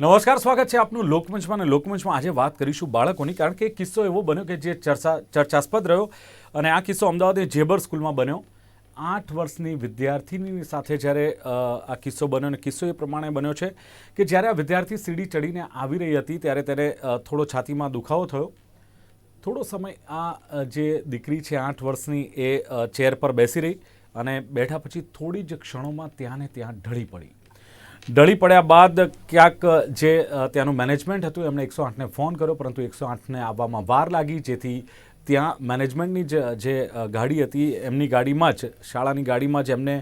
નમસ્કાર, સ્વાગત છે આપનું લોકમંચમાં અને લોકમંચમાં આજે વાત કરીશું બાળકોની, કારણ કે કિસ્સો એવો બન્યો કે જે ચર્ચા ચર્ચાસ્પદ રહ્યો અને આ કિસ્સો અમદાવાદની જેબર સ્કૂલમાં બન્યો. આઠ વર્ષની વિદ્યાર્થીની સાથે જ્યારે આ કિસ્સો બન્યો અને કિસ્સો એ પ્રમાણે બન્યો છે કે જ્યારે આ વિદ્યાર્થી સીડી ચડીને આવી રહી હતી ત્યારે તેને થોડો છાતીમાં દુખાવો થયો. થોડો સમય આ જે દીકરી છે, આઠ વર્ષની, એ ચેર પર બેસી રહી અને બેઠા પછી થોડી જ ક્ષણોમાં ત્યાં ને ત્યાં ઢળી પડી. ઢળી પડ્યા બાદ ક્યાંક જે ત્યાંનું મેનેજમેન્ટ હતું, એમણે એકસો આઠને ફોન કર્યો, પરંતુ એકસો આઠને આવવામાં વાર લાગી, જેથી ત્યાં મેનેજમેન્ટની જ ગાડી હતી, એમની ગાડીમાં જ, શાળાની ગાડીમાં જ એમને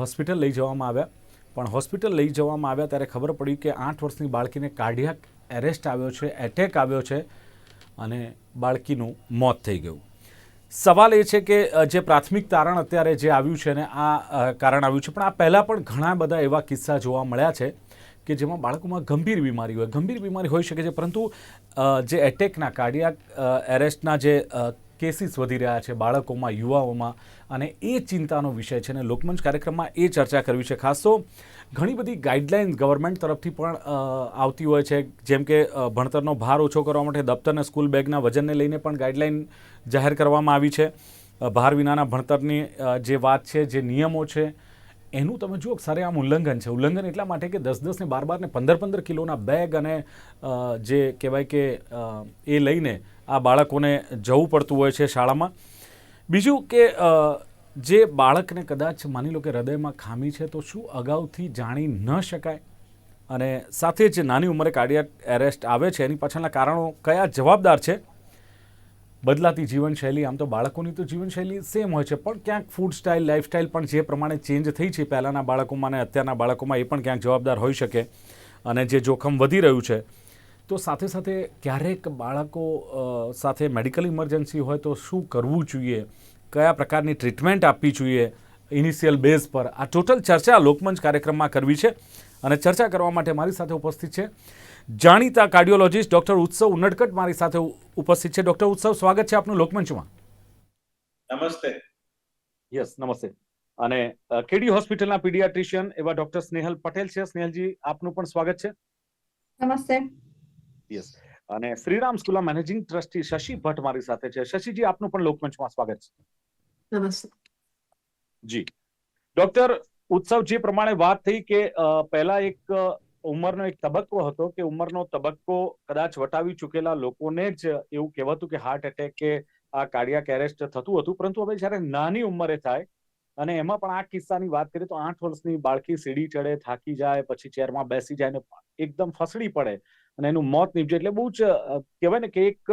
હોસ્પિટલ લઈ જવામાં આવ્યા. પણ હોસ્પિટલ લઈ જવામાં આવ્યા ત્યારે ખબર પડી કે આઠ વર્ષની બાળકીને કાર્ડિયાક એરેસ્ટ આવ્યો છે એટેક આવ્યો છે અને બાળકીનું મોત થઈ ગયું. સવાલ એ છે કે જે પ્રાથમિક તારણ અત્યારે જે આવ્યું છે ને આ કારણ આવ્યું છે, પણ આ પહેલાં પણ ઘણા બધા એવા કિસ્સા જોવા મળ્યા છે કે જેમાં બાળકોમાં ગંભીર બીમારી હોય. ગંભીર બીમારી હોઈ શકે છે, પરંતુ જે એટેકના કાર્ડિયાક એરેસ્ટના જે કેસીસ વધી રહ્યા છે બાળકોમાં, યુવાઓમાં અને એ ચિંતાનો વિષય છે. અને લોકમંચ કાર્યક્રમમાં એ ચર્ચા કરવી છે. ખાસ તો ઘણી બધી ગાઈડલાઇન્સ ગવર્મેન્ટ તરફથી પણ આવતી હોય છે. જેમ કે ભણતરનો ભાર ઓછો કરવા માટે દફતર સ્કૂલ બેગના વજનને લઈને પણ ગાઈડલાઇન જાહેર કરવામાં આવી છે. ભાર વિનાના ભણતરની જે વાત છે, જે નિયમો છે, એનું તમે જુઓ સારે આમ ઉલ્લંઘન છે. ઉલ્લંઘન એટલા માટે કે દસ દસ ને બાર બાર ને પંદર પંદર કિલોના બેગ અને જે કહેવાય કે એ લઈને આ બાળકોને જવું પડતું હોય છે શાળામાં. બીજું કે જે બાળકને કદાચ માની લો કે હૃદયમાં ખામી છે, તો શું અગાઉથી જાણી ન શકાય? અને સાથે જ નાની ઉંમરે કાર્ડિયાક એરેસ્ટ આવે છે, એની પાછળના કારણો કયા? જવાબદાર છે? બદલાતી જીવનશૈલી, આમ તો બાળકોની તો જીવનશૈલી સેમ હોય છે, પણ ક્યાંક ફૂડ સ્ટાઇલ લાઇફસ્ટાઇલ પણ જે પ્રમાણે ચેન્જ થઈ છે પહેલાંના બાળકોમાં અને અત્યારના બાળકોમાં, એ પણ ક્યાંક જવાબદાર હોઈ શકે. અને જે જોખમ વધી રહ્યું છે તો સાથે સાથે ક્યારેક બાળકો સાથે મેડિકલ ઇમરજન્સી હોય તો શું કરવું જોઈએ? કયા પ્રકારની ટ્રીટમેન્ટ આપવી જોઈએ? ઇનિશિયલ બેઝ પર. આ ટોટલ ચર્ચા લોકમંચ કાર્યક્રમમાં કરવી છે અને ચર્ચા કરવા માટે મારી સાથે ઉપસ્થિત છે જાણીતા કાર્ડિયોલોજિસ્ટ ડૉક્ટર ઉત્સવ ઉનડકટ મારી સાથે ઉપસ્થિત છે. ડૉક્ટર ઉત્સવ સ્વાગત છે આપનું લોકમંચમાં. નમસ્તે. યસ નમસ્તે. અને કેડી હોસ્પિટલના પીડિયાટ્રિશિયન એવા ડોક્ટર સ્નેહલ પટેલ છે. સ્નેહલજી આપનું પણ સ્વાગત છે. નમસ્તે. યસ અને શ્રીરામ સ્કૂલના મેનેજિંગ ટ્રસ્ટી શશી ભટ્ટ મારી સાથે છે. શશીજી આપનું પણ લોકમંચમાં સ્વાગત છે. નમસ્તે. જી. ડોક્ટર ઉત્સવ જે પ્રમાણે વાત થઈ કે પહેલા એક ઉંમરનો એક તબક્કો હતો કે ઉંમરનો તબક્કો કદાચ વટાવી ચૂકેલા લોકોને જ એવું કહેવાતું કે હાર્ટ એટેક કે આ કાર્ડિયાક એરેસ્ટ થતું હતું. પરંતુ હવે જ્યારે નાની ઉંમરે થાય અને એમાં પણ આ કિસ્સાની વાત કરીએ તો આઠ વર્ષની બાળકી સીડી ચડે થાકી જાય પછી ચેરમાં બેસી જાય ને એકદમ ફસડી પડે. અને એનું મોત નીપજે એટલે બહુ જ કહેવાય ને કે એક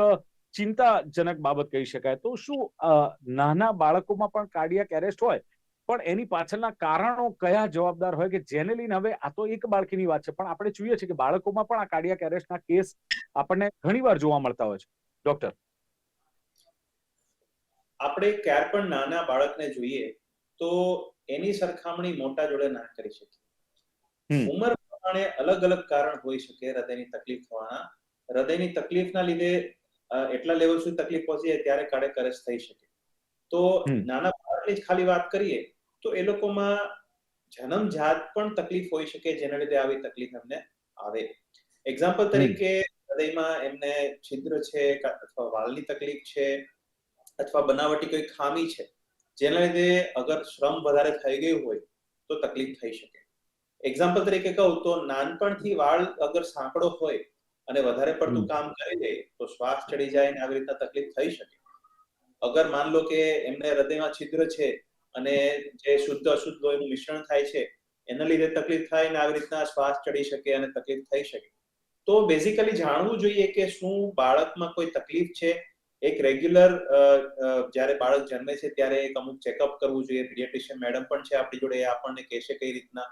ચિંતાજનક બાબત કહી શકાય. તો શું નાના બાળકોમાં પણ કાર્ડિયાક એરેસ્ટ હોય? પણ એની પાછળના કારણો કયા જવાબદાર હોય? કે જેને લઈને હવે આ તો એક બાળકીની વાત છે. પણ આપણે જોઈએ છીએ કે બાળકોમાં પણ આ કાર્ડિયાક એરેસ્ટના કેસ આપણને ઘણીવાર જોવા મળતા હોય છે. ડોક્ટર. આપણે ક્યાર પણ નાના બાળકને જોઈએ તો એની સરખામણી મોટા જોડે ના કરી શકીએ. ઉંમર પ્રમાણે અલગ અલગ કારણ હોઈ શકે હૃદયની તકલીફ થવાના હૃદયની તકલીફના લીધે એટલા લેવલ સુધી તકલીફ પહોંચી જાય ત્યારે કાર્ડિયાક થઈ શકે. તો નાના બાળકની જ ખાલી વાત કરીએ તો એ લોકોમાં જન્મજાત પણ તકલીફ હોઈ શકે જેના લીધે આવી તકલીફ એમને આવે. એક્ઝામ્પલ તરીકે હૃદયમાં એમને છિદ્ર છે અથવા વાલની તકલીફ છે અથવા બનાવટી કોઈ ખામી છે જેના લીધે અગર શ્રમ વધારે થઈ ગયું હોય તો તકલીફ થઈ શકે. એક્ઝામ્પલ તરીકે કહું તો નાનપણથી વાળ અગર સાંકડો હોય અને વધારે પડતું કામ કરી દે તો શ્વાસ ચડી જાય ને આવી રીતના તકલીફ થઈ શકે. અગર માન લો કે એમને હૃદયમાં છિદ્ર છે અને જે શુદ્ધ અશુદ્ધ લોહીનું મિશ્રણ થાય છે એના લીધે તકલીફ થાય ને આવી રીતના શ્વાસ ચડી શકે અને તકલીફ થઈ શકે. તો બેઝિકલી જાણવું જોઈએ કે શું બાળકમાં કોઈ તકલીફ છે? એક રેગ્યુલર જ્યારે બાળક જન્મે છે ત્યારે એક અમુક ચેકઅપ કરવું જોઈએ. પીડિયાટ્રિશિયન મેડમ પણ છે આપણી જોડે આપણને કહેશે કઈ રીતના.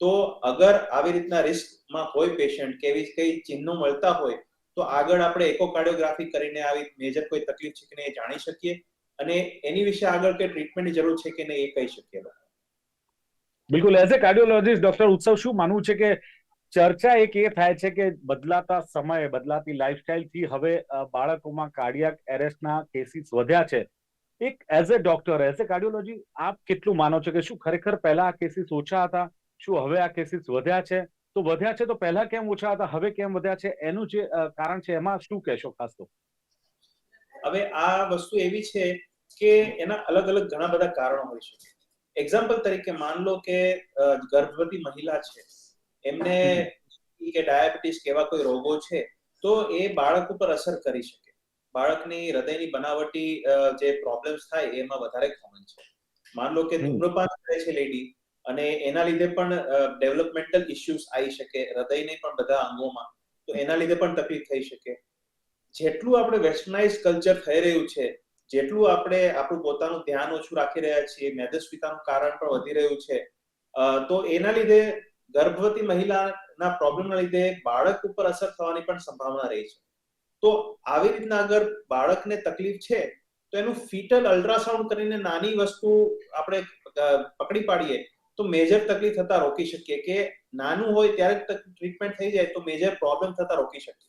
તો અગર આવી રીતના રિસ્કમાં હોય પેશન્ટ કે એવી કઈ ચિહ્નો મળતા હોય, તો આગળ આપણે એકોકાર્ડિયોગ્રાફી કરીને આવી મેજર કોઈ તકલીફ છે કે નહીં જાણી શકીએ અને એની વિશે આગળ કે ટ્રીટમેન્ટની જરૂર છે કે નહીં એ કહી શકીએ બિલકુલ. એઝ એ કાર્ડિયોલોજીસ્ટ ડોક્ટર ઉત્સવ શું માનવું છે કે ચર્ચા એક એ થાય છે કે બદલાતા સમયે, બદલાતી લાઈફસ્ટાઈલથી હવે બાળકોમાં કાર્ડિયાક એરેસ્ટના કેસીસ વધ્યા છે. એક as a doctor as a cardiology આપ કેટલું માનો છો કે શું ખરેખર પહેલા આ કેસીસ ઓછા હતા? શું હવે આ કેસીસ વધ્યા છે? તો વધ્યા છે તો પહેલા કેમ ઓછા હતા? હવે કેમ વધ્યા છે? એનું જે કારણ છે એમાં શું કહેશો ખાસ તો? હવે આ વસ્તુ એવી છે કે એના અલગ અલગ ઘણા બધા કારણો હોઈ શકે એક્ઝામ્પલ તરીકે માન કે ગર્ભવતી મહિલા છે. એમને કે ડાયાબિટીસ કેવા કોઈ રોગો છે, તો એ બાળક ઉપર અસર કરી શકે. બાળકની હૃદયની બનાવટી જે પ્રોબ્લેમ્સ થાય એમાં વધારે કોમન છે. માન લો કે. ધૂમ્રપાન કરે છે લેડી અને એના લીધે પણ ડેવલપમેન્ટલ ઇશ્યુઝ આવી શકે, હૃદયને પણ બધા અંગોમાં. તો એના લીધે પણ તકલીફ થઈ શકે. જેટલું આપણે વેસ્ટર્નાઇઝ કલ્ચર થઈ રહ્યું છે, જેટલું આપણે આપણું પોતાનું ધ્યાન ઓછું રાખી રહ્યા છીએ, મેદસ્વીતાનું કારણ પણ વધી રહ્યું છે તો એના લીધે ગર્ભવતી મહિલાના પ્રોબ્લેમના લીધે બાળક ઉપર અસર થવાની પણ સંભાવના રહી છે. તો આવી રીતના અગર બાળકને તકલીફ છે, તો એનું ફીટલ અલ્ટ્રાસાઉન્ડ કરીને નાની વસ્તુ આપણે પકડી પાડીએ તો મેજર તકલીફ થતા રોકી શકીએ કે નાનું હોય ત્યારે ટ્રીટમેન્ટ થઈ જાય તો મેજર પ્રોબ્લેમ થતા રોકી શકીએ.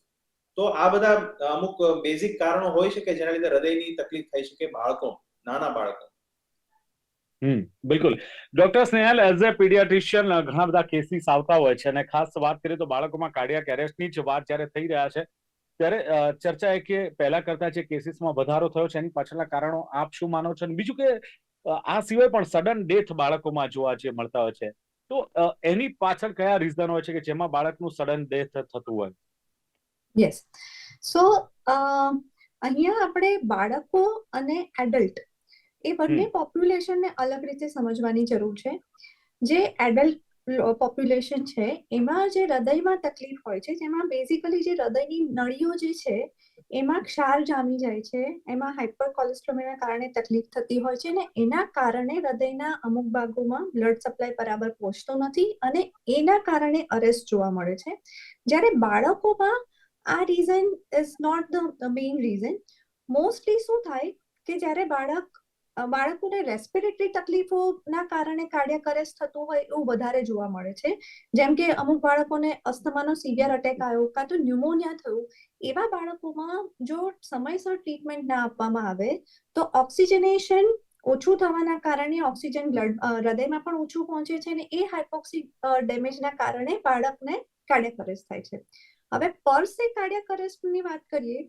તો આ બધા અમુક બેઝિક કારણો હોઈ શકે જેના લીધે હૃદયની તકલીફ થઈ શકે બાળકો, નાના બાળકો. હમ, બિલકુલ. Doctor Snehal as a paediatrician ઘણા બધા કેસીસ આવતા હોય છે અને ખાસ વાત કરીએ તો બાળકોમાં કાર્ડિયાક એરેસ્ટની જ વાત જ્યારે થઈ રહ્યા છે, ત્યારે ચર્ચા એ કે પહેલા કરતા જે કેસીસમાં વધારો થયો છે, એની પાછળના કારણો આપ શું માનો છો? અને બીજું કે આ સિવાય પણ સડન ડેથ બાળકોમાં જોવા જે મળતા હોય છે. તો એની પાછળ કયા રીઝન હોય છે કે જેમાં બાળકનું સડન ડેથ થતું હોય? યસ સો અહીંયા આપણે બાળકો અને એડલ્ટ એ બંને પોપ્યુલેશનને અલગ રીતે સમજવાની જરૂર છે. જે એડલ્ટ પોપ્યુલેશન છે, એમાં જે હૃદયમાં તકલીફ હોય છે, જેમાં બેઝિકલી જે હૃદયની નળીઓ જે છે, એમાં ક્ષાર જામી જાય છે, એમાં હાઇપર કોલેસ્ટ્રોમના કારણે તકલીફ થતી હોય છે અને એના કારણે હૃદયના અમુક ભાગોમાં બ્લડ સપ્લાય બરાબર પહોંચતો નથી અને એના કારણે અરેસ્ટ જોવા મળે છે. જ્યારે બાળકોમાં આ reason is not the main reason mostly શું થાય કે જ્યારે બાળક બાળકોને રેસ્પિરેટરી તકલીફોના કારણે કાર્ડિયાક અરેસ્ટ થતું હોય એવું વધારે જોવા મળે છે. જેમ કે અમુક બાળકોને અસ્થમાનો સિવિયર અટેક આવ્યો કાં તો ન્યુમોનિયા થયું, એવા બાળકોમાં જો સમયસર ટ્રીટમેન્ટ ના આપવામાં આવે, તો ઓક્સિજનેશન ઓછું થવાના કારણે ઓક્સિજન બ્લડ હૃદયમાં પણ ઓછું પહોંચે છે અને એ હાઇપોક્સી ડેમેજના કારણે બાળકને કાર્ડિયાક અરેસ્ટ થાય છે. હવે પર સે કાર્ડિયાક અરેસ્ટની વાત કરીએ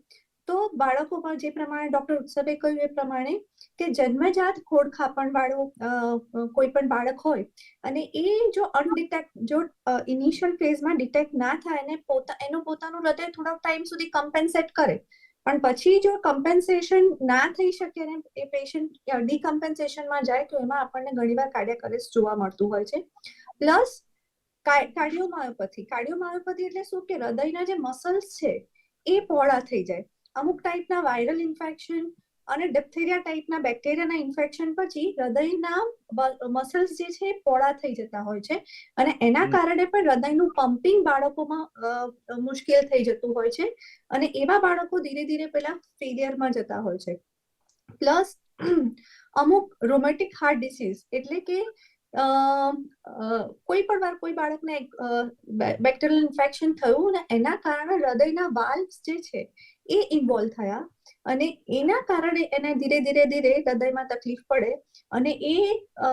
તો બાળકોમાં જે પ્રમાણે ડોક્ટર ઉત્સવે કહ્યું એ પ્રમાણે કે જન્મજાત ખોડખાપણ વાળું અ, અ, કોઈ પણ બાળક હોય અને એ જો અનડિટેક્ટ જો ઇનિશિયલ ફેઝમાં ડિટેક્ટ ના થાય અને પોતા એનું પોતાનું હૃદય થોડોક ટાઈમ સુધી કમ્પેન્સેટ કરે પણ પછી જો કમ્પેન્સેશન ના થઈ શકે અને એ પેશન્ટ ડીકમ્પેન્સેશનમાં જાય તો એમાં આપણને ઘણીવાર કાર્ડિયાક અરેસ્ટ જોવા મળતું હોય છે. Plus cardiomyopathy. કાર્ડિયોમાયોપથી એટલે શું કે હૃદયના જે મસલ્સ છે એ પહોળા થઈ જાય. અમુક ટાઈપના વાયરલ ઇન્ફેક્શન અને ડિપ્થેરિયા ટાઈપના બેક્ટેરિયાના ઇન્ફેક્શન પછી હૃદયના મસલ્સ જે છે પોળા થઈ જતા હોય છે. અને એના કારણે પણ હૃદયનું પમ્પિંગ બાળકોમાં મુશ્કેલ થઈ જતું હોય છે. અને એવા બાળકો ધીરે ધીરે પેલા ફેલિયરમાં જતા હોય છે. પ્લસ અમુક રોમેટિક હાર્ટ ડિસીઝ એટલે કે કોઈ પણ વાર કોઈ બાળકને બેક્ટેરિયલ ઇન્ફેક્શન થયું ને એના કારણે હૃદયના વાલ્વ જે છે એ ઇન્વોલ્વ થયા અને એના કારણે એને ધીરે ધીરે ધીરે હૃદયમાં તકલીફ પડે અને એ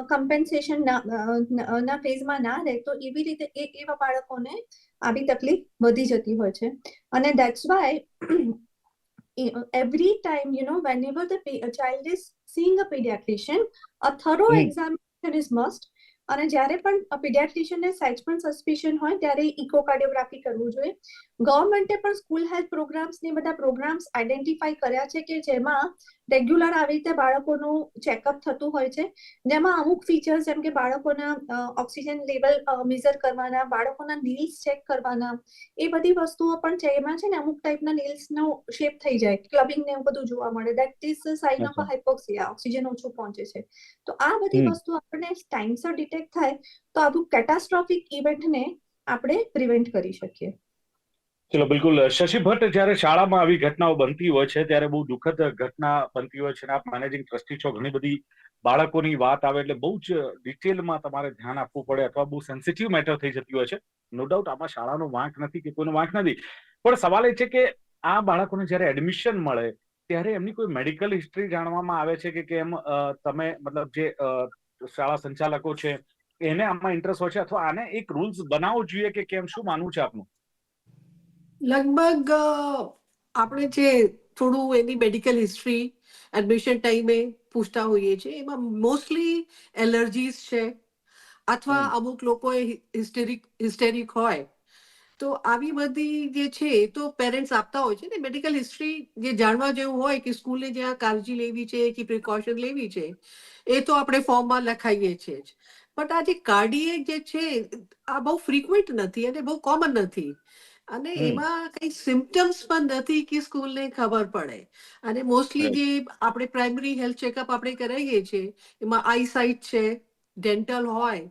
કમ્પેન્સેશન ના ફેઝમાં ના રહે તો એવી રીતે એ એવા બાળકોને આવી તકલીફ વધી જતી હોય છે. અને that's why every time you know whenever the child is seeing a paediatrician a thorough examination is must અને જ્યારે પણ પીડિયાટ્રિશિયનને સહેજ પણ સસ્પિશન હોય, ત્યારે ઇકોકાર્ડિયોગ્રાફી કરવું જોઈએ. ગવર્મેન્ટે પણ સ્કૂલ હેલ્થ પ્રોગ્રામ્સ ને બધા પ્રોગ્રામ્સ આઈડેન્ટિફાઈ કર્યા છે કે જેમાં રેગ્યુલર આવી રીતે બાળકોનું ચેકઅપ થતું હોય છે. જેમાં અમુક ફીચર્સ જેમ કે બાળકોના ઓક્સિજન લેવલ મેઝર કરવાના બાળકોના નીલ્સ ચેક કરવાના એ બધી વસ્તુઓ પણ છે. એમાં છે ને અમુક ટાઈપના નીલ્સનો શેપ થઈ જાય. ક્લબિંગ ને એવું બધું જોવા મળે. That is sign of hypoxia oxygen ઓછું પહોંચે છે. તો આ બધી. વસ્તુ આપણને ટાઈમસર ડિટેક્ટ થાય તો આવું કેટાસ્ટ્રોફિક ઇવેન્ટને આપણે પ્રિવેન્ટ કરી શકીએ. ચલો, બિલકુલ. શશી ભટ્ટ જ્યારે શાળામાં આવી ઘટનાઓ બનતી હોય છે, ત્યારે બહુ દુઃખદ ઘટના બનતી હોય છે અને આપ મેનેજિંગ ટ્રસ્ટી છો, ઘણી બધી બાળકોની વાત આવે એટલે બહુ જ ડિટેલમાં તમારે ધ્યાન આપવું પડે અથવા બહુ સેન્સિટિવ મેટર થઈ જતી હોય છે. નો ડાઉટ આમાં શાળાનો વાંક નથી કે કોઈનો વાંક નથી. પણ સવાલ એ છે કે આ બાળકોને જ્યારે એડમિશન મળે, ત્યારે એમની કોઈ મેડિકલ હિસ્ટ્રી જાણવામાં આવે છે કે કેમ તમે મતલબ જે શાળા સંચાલકો છે, એને આમાં ઇન્ટરેસ્ટ હોય છે અથવા આને એક રૂલ્સ બનાવવો જોઈએ કે કેમ? શું માનવું છે આપનું? લગભગ આપણે જે થોડું એની મેડિકલ હિસ્ટ્રી એડમિશન ટાઈમે પૂછતા હોઈએ છીએ એમાં મોસ્ટલી એલર્જીસ છે. અથવા અમુક લોકોએ હિસ્ટેરિક હિસ્ટેરિક હોય. તો આવી બધી જે છે એ તો પેરેન્ટ્સ આપતા હોય છે ને. મેડિકલ હિસ્ટ્રી જે જાણવા જેવું હોય કે સ્કૂલે જ્યાં કાળજી લેવી છે કે પ્રિકોશન લેવી છે એ તો આપણે ફોર્મમાં લખાઈએ છીએ જ. બટ આ જે કાર્ડિયેક જે છે આ બહુ ફ્રીક્વન્ટ નથી અને બહુ કોમન નથી. અને એમાં કઈ સિમ્પટમ્સ પણ નથી કે સ્કૂલને ખબર પડે. અને મોસ્ટલી જે આપણે પ્રાઇમરી હેલ્થ ચેકઅપ આપણે કરાવીએ છીએ એમાં આઈ સાઇટ છે ડેન્ટલ હોય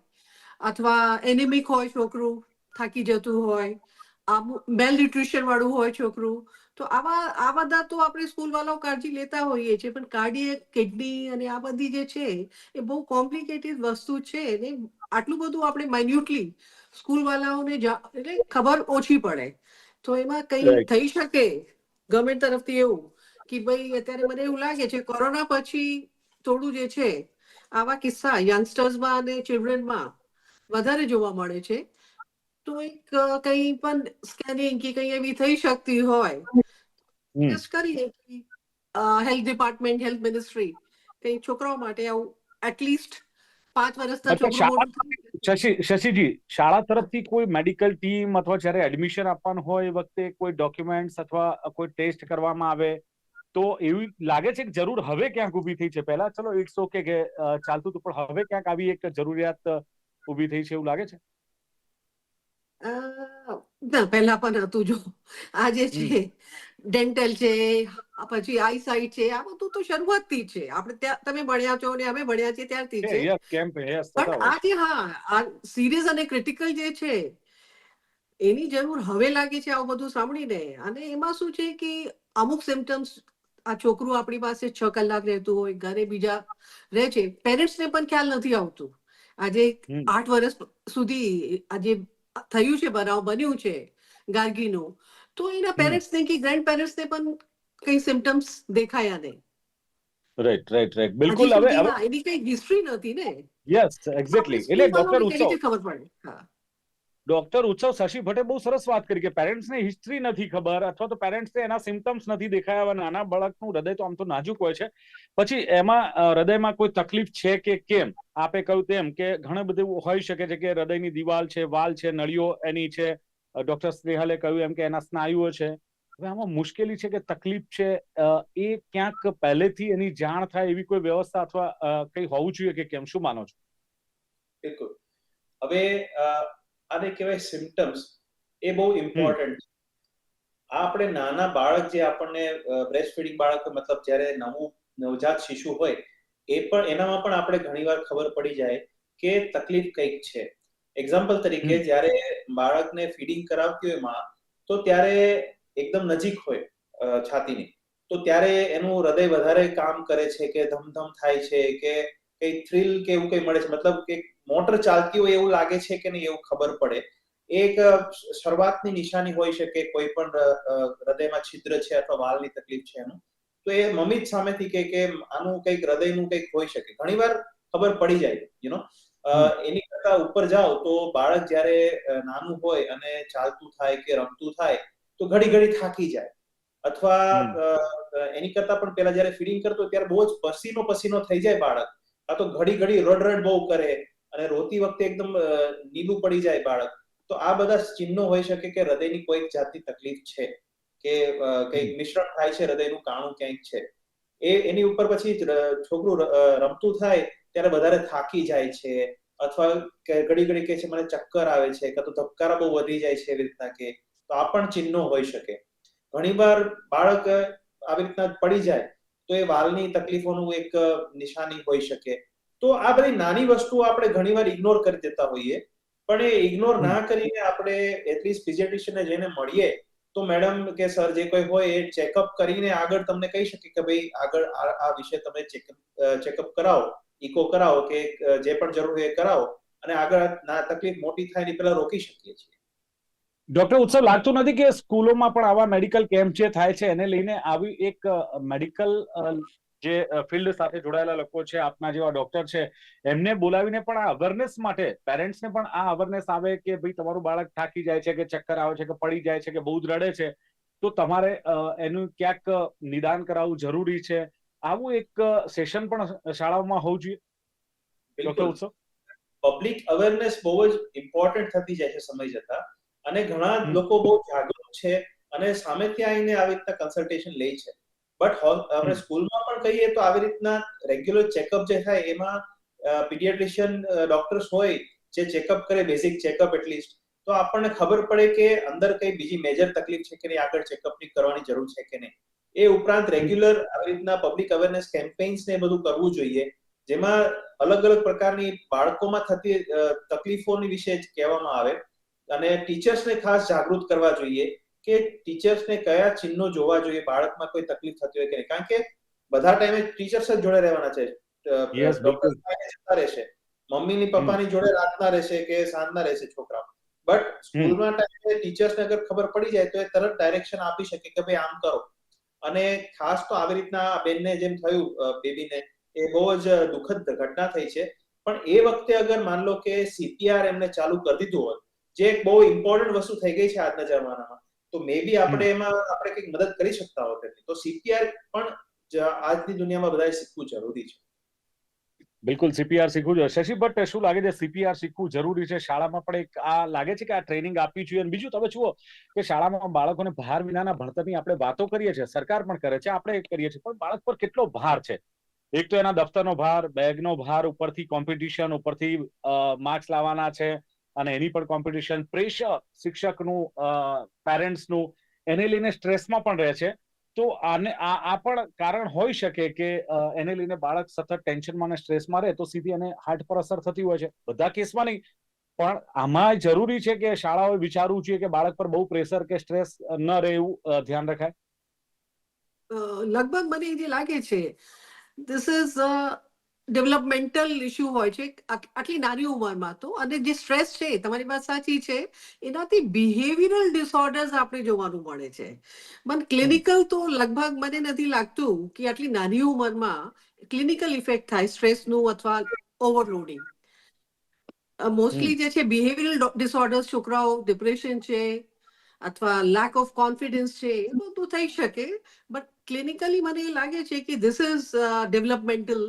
અથવા એનેમિક હોય છોકરું થાકી જતું હોય મેલ ન્યુટ્રિશન વાળું હોય છોકરું તો આવા આ બધા તો આપણે સ્કૂલ વાળાઓ કાળજી લેતા હોઈએ છીએ પણ કાર્ડિયક કિડની અને આ બધી જે છે એ બહુ કોમ્પ્લિકેટેડ વસ્તુ છે ને આટલું બધું આપણે માઇન્યુટલી સ્કૂલ વાળાઓને એટલે ખબર ઓછી પડે. તો એમાં કઈ થઈ શકે? ગવર્મેન્ટ તરફથી એવું? કે ભાઈ અત્યારે મને એવું લાગે છે કોરોના પછી થોડું જે છે આવા કિસ્સા યંગસ્ટર્સમાં અને ચિલ્ડ્રનમાં વધારે જોવા મળે છે. તો એક કઈ પણ સ્કેનિંગ કે કઈ એવી થઈ શકતી હોય. કરીએ હેલ્થ ડિપાર્ટમેન્ટ હેલ્થ મિનિસ્ટ્રી કઈ છોકરાઓ માટે આવું એટલીસ્ટ પાંચ વર્ષ શશીજી શાળા તરફથી કોઈ મેડિકલ ટીમ અથવા જ્યારે એડમિશન આપવાનું હોય એ વખતે કોઈ ડોક્યુમેન્ટ્સ અથવા કોઈ ટેસ્ટ કરવામાં આવે તો એવું લાગે છે કે જરૂર હવે ક્યાંક ઊભી થઈ છે? પહેલા ચલો ઇટ્સ ઓકે કે ચાલતું હતું પણ હવે ક્યાંક આવી એક જરૂરિયાત ઊભી થઈ છે એવું લાગે છે? ના પહેલા પણ હતું જો. આજે છે. ડેન્ટલ છે પછી આઈ સાઇટ છે આ બધું તો શરૂઆતથી છે. આપણે ત્યાં તમે ભણ્યા છો ને અમે ભણ્યા છીએ ત્યારથી છે. પણ આ જે હા આ સિરિયસ અને ક્રિટિકલ જે છે એની જરૂર હવે લાગે છે આવું બધું સાંભળીને. અને એમાં શું છે કે અમુક સિમ્ટમ્સ આ છોકરું આપણી પાસે છ કલાક રહેતું હોય ઘરે બીજા રહે છે. પેરેન્ટ્સને પણ ખ્યાલ નથી આવતું. આજે આઠ વર્ષ સુધી આજે થયું છે બનાવ બન્યું છે ગાર્ગીનું. તો એના. પેરેન્ટ્સને કે ગ્રેન્ડ પેરેન્ટ્સને પણ કઈ સિમ્પટમ્સ દેખાયા નહીં રાઈટ રાઈટ રાઈટ બિલકુલ હવે એની કઈ હિસ્ટ્રી નથી ને યસ એક્ઝેક્ટલી એટલે ડોક્ટર ઉત્સવ ખબર પડે હા ડોક્ટર ઉત્સવ શશી ભટ્ટે બહુ સરસ વાત કરી કે પેરેન્ટ્સને હિસ્ટ્રી નથી ખબર અથવા તો પેરેન્ટ્સને એના સિમ્ટમ્સ નથી દેખાયા નાના બાળકનું હૃદય તો આમ તો નાજુક હોય છે. પછી એમાં હૃદયમાં કોઈ તકલીફ છે કે કેમ? આપે કહ્યું તેમ કે ઘણું બધું હોઈ શકે છે કે હૃદયની દિવાલ છે વાલ છે નળીઓ એની છે ડોક્ટર સ્નેહલે કહ્યું એમ કે એના સ્નાયુઓ છે. હવે આમાં મુશ્કેલી છે કે તકલીફ છે એ ક્યાંક પહેલેથી એની જાણ થાય એવી કોઈ વ્યવસ્થા અથવા કઈ હોવું જોઈએ કે કેમ? શું માનો છો? બિલકુલ. હવે આને કહેવાય સિમ્ટમ્સ એ બહુ ઇમ્પોર્ટન્ટ છે. આ આપણે નાના બાળક જે આપણને બ્રેસ્ટ ફીડિંગ બાળક મતલબ જ્યારે નવું નવજાત શિશુ હોય એ પણ એનામાં પણ આપણે ઘણીવાર ખબર પડી જાય કે તકલીફ કંઈક છે. એક્ઝામ્પલ તરીકે. જ્યારે બાળકને ફીડિંગ કરાવતી હોયમાં, તો ત્યારે એકદમ નજીક હોય છાતીની. તો ત્યારે એનું હૃદય વધારે કામ કરે છે કે ધમધમ થાય છે કે કઈ થ્રિલ કે એવું કઈ મળે છે. મતલબ કે મોટર ચાલતી હોય એવું લાગે છે કે નહીં એવું ખબર પડે. એક શરૂઆતની નિશાની હોઈ શકે કોઈ પણ હૃદયમાં છિદ્ર છે અથવા વાલની તકલીફ છે એનું, તો એ મમ્મી જ સામેથી કે આનું કંઈક હૃદયનું કંઈક હોઈ શકે. ઘણીવાર ખબર પડી જાય યુ નો એની કરતા ઉપર જાઓ તો બાળક જ્યારે નાનું હોય અને ચાલતું થાય કે રમતું થાય તો ઘડી ઘડી થાકી જાય. અથવા એની કરતા પણ પેલા જ્યારે ફીડિંગ કરતો ત્યારે બહુ જ પસીનો પસીનો થઈ જાય બાળક. કાં તો ઘડી ઘડી રડ રડ બહુ કરે અને રોતી વખતે એકદમ નીલું પડી જાય બાળક. તો આ બધા ચિહ્નો હોઈ શકે કે હૃદયની કોઈક જાતની તકલીફ છે કે કંઈક મિશ્રણ થાય છે હૃદયનું કાણું ક્યાંક છે. એ એની ઉપર પછી છોકરું રમતું થાય ત્યારે વધારે થાકી જાય છે, અથવા ઘડી ઘડી કે છે, મને ચક્કર આવે છે, કાં તો ધબકારા બહુ વધી જાય છે એવી રીતના કે, તો આ પણ ચિહ્નો હોઈ શકે. ઘણીવાર બાળક આવી રીતના પડી જાય, તો એ વાલની તકલીફોનું એક નિશાની હોઈ શકે. તો આ બધી નાની વસ્તુઓ આપણે ઘણીવાર ઇગ્નોર કરી દેતા હોઈએ, પણ એ ઇગ્નોર ના કરીને આપણે એટલીસ્ટ ફિઝિયટિશિયનને જઈને મળીએ, તો મેડમ કે સર જે કોઈ હોય એ ચેકઅપ કરીને આગળ તમને કહી શકે કે ભાઈ આગળ આ વિશે તમે ચેકઅપ ચેકઅપ કરાવો. ઇકો કરાવો કે જે પણ જરૂર હોય એ કરાવો અને આગળ ના તકલીફ મોટી થાય એની પહેલા રોકી શકીએ છીએ. ડોક્ટર, ઉત્સવ લાગતું નથી કે સ્કૂલોમાં પણ આવા મેડિકલ કેમ્પ જે થાય છે એને લઈને આવી એક મેડિકલ જે ફિલ્ડ સાથે જોડાયેલા લોકો છે, આપના જેવા ડોક્ટર છે, એમને બોલાવીને પણ આ અવેરનેસ માટે પેરેન્ટ્સને પણ આ અવેરનેસ આવે કે ભાઈ તમારું બાળક થાકી જાય છે કે ચક્કર આવે છે કે પડી જાય છે કે બહુ જ રડે છે, તો તમારે એનું ક્યાંક નિદાન કરાવવું જરૂરી છે? આવું એક સેશન પણ શાળાઓમાં હોવું જોઈએ. ઉત્સવ? પબ્લિક અવેરનેસ બહુ જ ઇમ્પોર્ટન્ટ થતી જાય છે સમય જતા. અને ઘણા લોકો બહુ જાગૃત છે અને સામેથી આવીને આવી રીતના કન્સલ્ટેશન લે છે. બટ આપણે સ્કૂલમાં પણ કહીએ તો આવી રીતના રેગ્યુલર ચેકઅપ જે થાય એમાં પીડિયાટ્રિશિયન ડોક્ટર્સ હોય જે ચેકઅપ કરે બેઝિક ચેકઅપ એટલીસ્ટ તો આપણને ખબર પડે કે અંદર કઈ બીજી મેજર તકલીફ છે કે નહીં આગળ ચેકઅપની કરવાની જરૂર છે કે નહીં. એ ઉપરાંત રેગ્યુલર આવી રીતના પબ્લિક અવેરનેસ કેમ્પેઇન્સ ને બધું કરવું જોઈએ. જેમાં અલગ અલગ પ્રકારની બાળકોમાં થતી તકલીફોની વિશે જ કહેવામાં આવે. અને ટીચર્સને ખાસ જાગૃત કરવા જોઈએ કે ટીચર્સને કયા ચિહ્નો જોવા જોઈએ બાળકમાં કોઈ તકલીફ થતી હોય કે નહીં. કારણ કે બધા ટાઈમે ટીચર્સ જ જોડે રહેવાના છે. જતા રહેશે. મમ્મીની પપ્પાની જોડે રાતના રહેશે કે સાંજના રહેશે છોકરાઓ. બટ સ્કૂલના ટાઈમે ટીચર્સને અગર ખબર પડી જાય તો એ તરત ડાયરેક્શન આપી શકે કે ભાઈ આમ કરો. અને ખાસ તો આવી રીતના બેનને જેમ થયું બેબીને એ બહુ જ દુઃખદ ઘટના થઈ છે. પણ એ વખતે અગર માન લો કે સીપીઆર એમને ચાલુ કરી દીધું હોત જે એક બહુ ઇમ્પોર્ટન્ટ વસ્તુ થઈ ગઈ છે આજના જમાનામાં તો મે બી આપણે એમાં આપણે કંઈક મદદ કરી શકતા હોત તો સીપીઆર પણ આજની દુનિયામાં બધાએ શીખવું જરૂરી છે. બિલકુલ સીપીઆર શીખવું જોઈએ. શશી ભટ્ટ શું લાગે છે? સીપીઆર શીખવું જરૂરી છે? શાળામાં પણ એક આ લાગે છે કે આ ટ્રેનિંગ આપવી જોઈએ. અને બીજું તમે જુઓ કે શાળામાં બાળકોને ભાર વિનાના ભણતરની આપણે વાતો કરીએ છીએ. સરકાર પણ કરે છે, આપણે કરીએ છીએ. પણ બાળક પર કેટલો ભાર છે? એક તો એના દફતરનો ભાર, બેગનો ભાર ઉપરથી કોમ્પિટિશન ઉપરથી માર્ક્સ લાવવાના છે. અને એની પણ કોમ્પિટિશન પ્રેશર શિક્ષકનું પેરેન્ટ્સનું એને લઈને સ્ટ્રેસમાં પણ રહે છે. તો આને આ પણ કારણ હોઈ શકે કે એને લઈને બાળક સતત ટેન્શનમાં અને સ્ટ્રેસમાં રહે તો સીધી એને હાર્ટ પર અસર થતી હોય છે. બધા કેસમાં નહીં. પણ આમાં જરૂરી છે કે શાળાઓએ વિચારવું જોઈએ કે બાળક પર બહુ પ્રેશર કે સ્ટ્રેસ ન રહે એવું ધ્યાન રખાય. લગભગ મને જે લાગે છે ધીસ ઇઝ ડેવલપમેન્ટલ ઇશ્યુ હોય છે આટલી નાની ઉંમરમાં તો. અને જે સ્ટ્રેસ છે, તમારી વાત સાચી છે, એનાથી બિહેવિયરલ ડિસઓર્ડર્સ આપણે જોવાનું મળે છે. મને ક્લિનિકલ તો લગભગ મને નથી લાગતું કે આટલી નાની ઉંમરમાં ક્લિનિકલ ઇફેક્ટ થાય સ્ટ્રેસનું અથવા ઓવરલોડિંગ. મોસ્ટલી જે છે, બિહેવિયરલ ડિસઓર્ડર્સ, છોકરાઓ ડિપ્રેશન છે, અથવા લેક ઓફ કોન્ફિડન્સ છે, એ બધું થઈ શકે. બટ ક્લિનિકલી મને એ લાગે છે કે this is developmental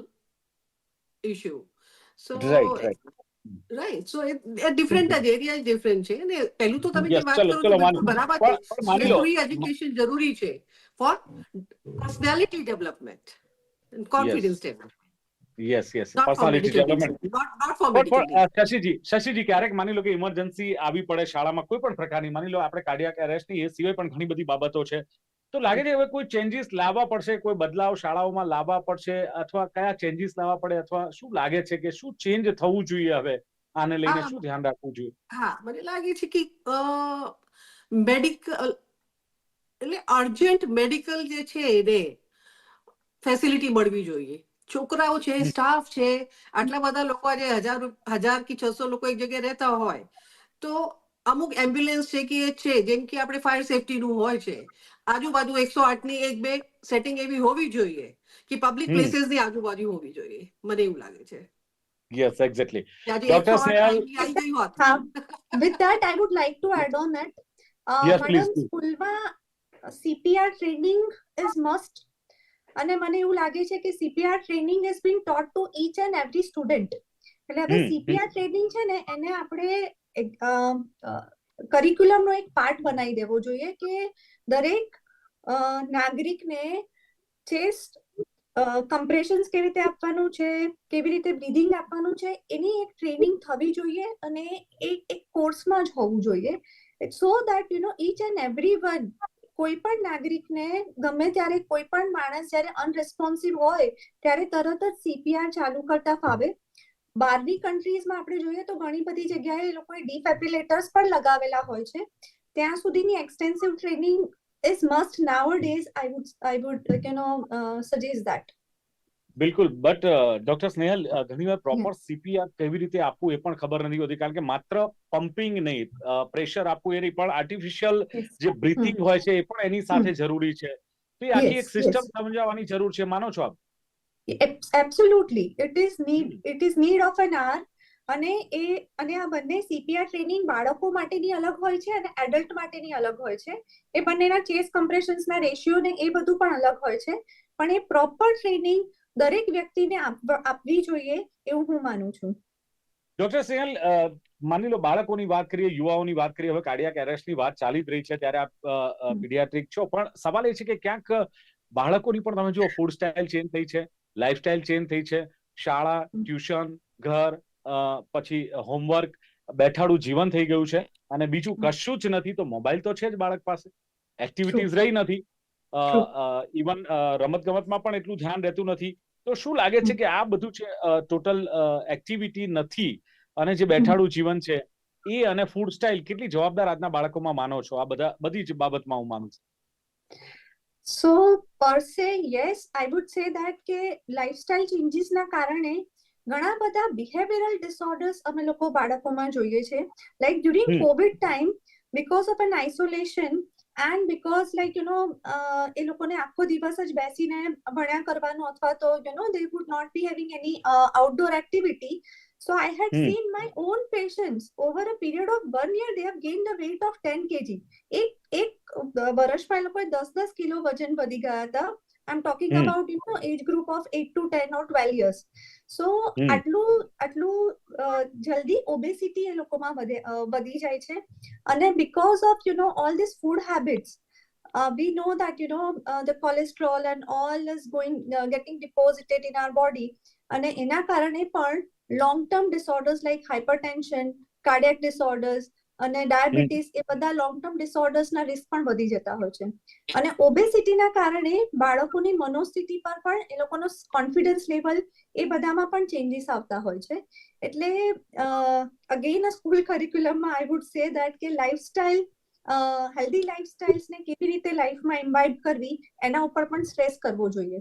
issue so Right, right. Right so A different જ એરિયા ડિફરન્ટ છે. અને પહેલું તો તમે જે વાત કરો બરાબર છે. પણ એજ્યુકેશન જરૂરી છે. For personality development confidence development yes yes personality development Shashiji Shashiji ક્યારેક માની લો કે ઇમરજન્સી આવી પડે શાળામાં કોઈ પણ પ્રકારની માની લો આપણે કાર્ડિયાક એરેસ્ટ એ સિવાય પણ ઘણી બધી બાબતો છે. તો લાગે છે હવે કોઈ ચેન્જીસ લાવવા પડશે? કોઈ બદલાવ શાળાઓમાં લાવવા પડશે? અથવા કયા ચેન્જીસ લાવવા પડે? અથવા શું લાગે છે કે શું ચેન્જ થવું જોઈએ હવે? આને લઈને શું ધ્યાન રાખવું જોઈએ? હા મને લાગે છે કે મેડિકલ એટલે અર્જન્ટ મેડિકલ જે છે એને ફેસિલિટી મળવી જોઈએ. છોકરાઓ છે સ્ટાફ છે આટલા બધા લોકો આજે હજાર હજાર કે છસો લોકો એક જગ્યાએ રહેતા હોય. તો અમુક એમ્બ્યુલન્સ છે કે એ છે જેમ કે આપણે ફાયર સેફટીનું હોય છે. આજુબાજુ એકસો આઠની એક બે સેટિંગ એવી હોવી જોઈએ કે પબ્લિક પ્લેસીસ પ્લેસીસની આજુબાજુ હોવી જોઈએ મને એવું લાગે છે Yes, exactly. Dr. Snehal. આઠ with that i would like to add on that uh, Yes, madam please. સ્કૂલમાં સીપીઆર ટ્રેનિંગ ઇઝ મસ્ટ અને મને એવું લાગે છે કે CPR training is being taught to each and every student એટલે હવે. સીપીઆર ટ્રેનિંગ છે ને એને આપણે કરિક્યુલમનો એક પાર્ટ બનાવી દેવો જોઈએ કે દરેક નાગરિકને ચેસ્ટ કમ્પ્રેશન્સ કેવી રીતે આપવાનું છે, કેવી રીતે બ્રીધિંગ આપવાનું છે, એની એક ટ્રેનિંગ થવી જોઈએ અને એ એક કોર્સમાં જ હોવું જોઈએ. So that you know each and every one કોઈ પણ નાગરિકને ગમે ત્યારે, કોઈ પણ માણસ જ્યારે અનરેસ્પોન્સિવ હોય, ત્યારે તરત જ સીપીઆર ચાલુ કરતા ફાવે. બહારની કન્ટ્રીઝમાં આપણે જોઈએ તો ઘણી બધી જગ્યાએ એ લોકોએ ડિફેબ્રિલેટર્સ પણ લગાવેલા હોય છે. ત્યાં સુધીની extensive training is must nowadays I would I would you know suggest that બિલકુલ. બટ ડોક્ટર સ્નેહલ ઘણીવાર પ્રોપર સીપીઆર કેવી રીતે આપવું એ પણ ખબર નથી હોતી કારણ કે માત્ર પમ્પિંગ નહીં પ્રેશર આપવું એ નહીં પણ આર્ટિફિશિયલ જે બ્રીથિંગ હોય છે એ પણ એની સાથે જરૂરી છે. તો એ આખી એક સિસ્ટમ સમજાવવાની જરૂર છે માનો છો આપ? Absolutely it is need it is need of an hour અને એ અને આ બંને સીપીઆર ટ્રેનિંગ બાળકો માટેની અલગ હોય છે અને એડલ્ટ માટેની અલગ હોય છે. એ બંનેના ચેસ કમ્પ્રેશન્સના રેશિયો ને એ બધું પણ અલગ હોય છે. પણ એ પ્રોપર ટ્રેનિંગ દરેક વ્યક્તિને આપ- આપવી જોઈએ એવું હું માનું છું. ડોક્ટર સ્નેહલ અ, માની લો બાળકોની વાત કરીએ યુવાઓની વાત કરીએ હવે કાર્ડિયાક એરેસ્ટની વાત ચાલી જ રહી છે ત્યારે આપ પીડિયાટ્રિક છો. પણ સવાલ એ છે કે ક્યાંક બાળકોની પણ તમે જુઓ ફૂડ સ્ટાઇલ ચેન્જ થઈ છે લાઈફસ્ટાઇલ ચેન્જ થઈ છે શાળા ટ્યુશન ઘર પછી હોમવર્ક બેઠાડું જીવન થઈ ગયું છે. અને બીજું કશું જ નથી તો મોબાઈલ તો છે જ બાળક પાસે. એક્ટિવિટીઝ રહી નથી. ઇવન રમત ગમતમાં પણ એટલું ધ્યાન રહેતું નથી. તો શું લાગે છે કે આ બધું છે ટોટલ એક્ટિવિટી નથી અને જે બેઠાડું જીવન છે એ અને ફૂડ સ્ટાઇલ કેટલી જવાબદાર આજના બાળકોમાં માનો છો? આ બધા બધી જ બાબતમાં હું માનું છું. So per se yes I would say that કે લાઇફસ્ટાઇલ ચેન્જીસના કારણે ઘણા બધા બિહેવિયરલ ડિસઓર્ડર્સ અમે લોકો બાળકોમાં જોઈએ છે. Like during covid time because of an isolation and because like you know એ લોકોને આખો દિવસ જ બેસીને ભણ્યા કરવાનું અથવા તો you know they would not be having any outdoor activity so I had. Seen my own patient over a period of one year they have gained a weight of ten kg એક એક વર્ષમાં એ લોકોએ દસ દસ kilo વજન વધી ગયા હતા. I am talking hmm. About you know age group of eight to ten or twelve years so hmm. આટલું આટલું અ, જલ્દી ઓબેસિટી એ લોકોમાં વધે અ, વધી જાય છે અને because of you know all this food habits uh, we know that you know uh, the cholesterol and all is going uh, getting deposited in our body અને એના કારણે પણ long term disorders like hypertension cardiac disorders અને diabetes એ બધા long term ડિસઓર્ડર્સના risk પણ વધી જતા હોય છે. અને ઓબેસિટીના કારણે બાળકોની મનોસ્થિતિ પર પણ એ લોકોનો કોન્ફિડન્સ લેવલ એ બધામાં પણ ચેન્જીસ આવતા હોય છે. એટલે અગેન સ્કૂલ કરિક્યુલમમાં આઈ વુડ સે દેટ કે લાઈફસ્ટાઈલ હેલ્ધી લાઈફસ્ટાઈલ્સને કેવી રીતે લાઈફમાં ઇમ્બાઇબ કરવી એના ઉપર પણ સ્ટ્રેસ કરવો જોઈએ.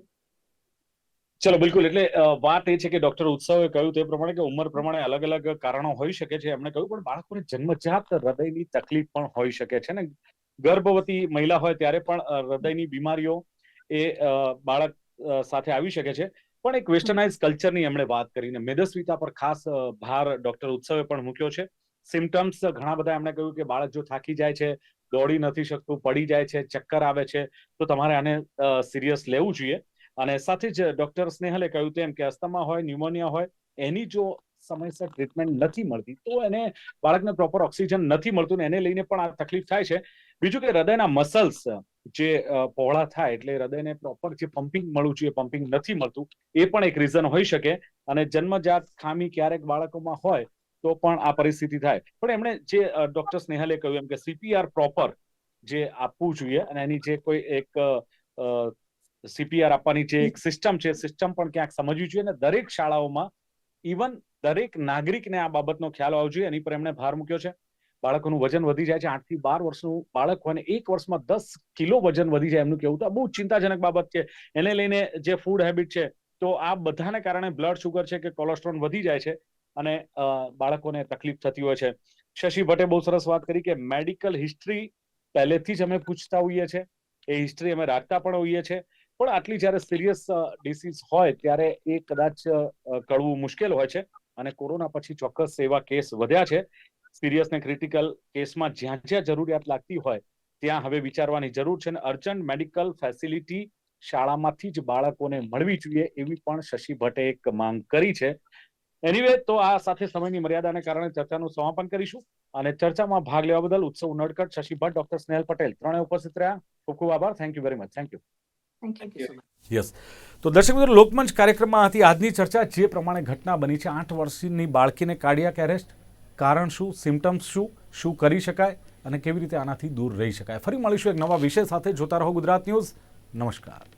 ચલો, બિલકુલ. એટલે વાત એ છે કે ડોક્ટર ઉત્સવે કહ્યું તે પ્રમાણે કે ઉંમર પ્રમાણે અલગ અલગ કારણો હોઈ શકે છે, એમણે કહ્યું, પણ બાળકોને જન્મજાત હૃદયની તકલીફ પણ હોઈ શકે છે ને. ગર્ભવતી મહિલા હોય ત્યારે પણ હૃદયની બીમારીઓ એ બાળક સાથે આવી શકે છે. પણ એક વેસ્ટર્નાઇઝ કલ્ચરની એમણે વાત કરીને મેદસ્વીતા પર ખાસ ભાર ડોક્ટર ઉત્સવે પણ મૂક્યો છે. સિમ્ટમ્સ ઘણા બધા એમણે કહ્યું કે બાળક જો થાકી જાય છે, દોડી નથી શકતું, પડી જાય છે, ચક્કર આવે છે, તો તમારે આને સિરિયસ લેવું જોઈએ. અને સાથે જ ડોક્ટર સ્નેહલે કહ્યું તેમ કે અસ્થમા હોય, ન્યુમોનિયા હોય, એની જો સમયસર ટ્રીટમેન્ટ નથી મળતી, તો એને બાળકને પ્રોપર ઓક્સિજન નથી મળતું ને એને લઈને પણ આ તકલીફ થાય છે. બીજું કે હૃદયના મસલ્સ જે પહોળા થાય એટલે હૃદયને પ્રોપર જે પમ્પિંગ મળવું જોઈએ પમ્પિંગ નથી મળતું, એ પણ એક રીઝન હોઈ શકે. અને જન્મજાત ખામી ક્યારેક બાળકોમાં હોય, તો પણ આ પરિસ્થિતિ થાય. પણ એમણે જે ડોક્ટર સ્નેહલે કહ્યું એમ કે સીપીઆર પ્રોપર જે આપવું જોઈએ અને એની જે કોઈ એક સીપીઆર આપવાની જે એક સિસ્ટમ છે સિસ્ટમ પણ ક્યાંક સમજવી જોઈએ અને દરેક શાળાઓમાં ઇવન દરેક નાગરિકને આ બાબતનો ખ્યાલ આવવો જોઈએ. એની પર એમણે ભાર મૂક્યો છે. બાળકોનું વજન વધી જાય છે. આઠથી બાર વર્ષનું બાળક હોય એક વર્ષમાં દસ કિલો વજન વધી જાય એમનું કેવું તો બહુ ચિંતાજનક બાબત છે. એને લઈને જે ફૂડ હેબિટ છે તો આ બધાને કારણે બ્લડ શુગર છે કે કોલેસ્ટ્રોલ વધી જાય છે અને બાળકોને તકલીફ થતી હોય છે. શશી ભટ્ટે બહુ સરસ વાત કરી કે મેડિકલ હિસ્ટ્રી પહેલેથી જ અમે પૂછતા હોઈએ છીએ એ હિસ્ટ્રી અમે રાખતા પણ હોઈએ છીએ પણ આટલી જ્યારે સિરિયસ ડિસીઝ હોય ત્યારે એ કદાચ કળવું મુશ્કેલ હોય છે અને કોરોના પછી ચોક્કસ એવા કેસ વધ્યા છે. સિરિયસ ને ક્રિટિકલ કેસમાં જ્યાં જ્યાં જરૂરિયાત લાગતી હોય ત્યાં હવે વિચારવાની જરૂર છે અને અર્જન્ટ મેડિકલ ફેસિલિટી શાળામાંથી જ બાળકોને મળવી જોઈએ એવી પણ શશી ભટ્ટે એક માંગ કરી છે. એનીવે તો આ સાથે સમયની મર્યાદાને કારણે ચર્ચાનું સમાપન કરીશું અને ચર્ચામાં ભાગ લેવા બદલ ઉત્સવ નડકટ શશી ભટ્ટ, ડોક્ટર સ્નેહલ પટેલ ત્રણે ઉપસ્થિત રહ્યા. ખૂબ ખૂબ આભાર. Thank you very much thank you thank you so much yes તો દર્શક મિત્રો લોકમંચ કાર્યક્રમમાં હતી આજની ચર્ચા જે પ્રમાણે ઘટના બની છે. આઠ વર્ષની બાળકીને કાર્ડિયાક એરેસ્ટ. કારણ શું? સિમ્ટમ્સ શું? શું કરી શકાય? અને કેવી રીતે આનાથી દૂર રહી શકાય? ફરી મળીશું એક નવા વિષય સાથે. જોતા રહો ગુજરાત ન્યૂઝ. નમસ્કાર.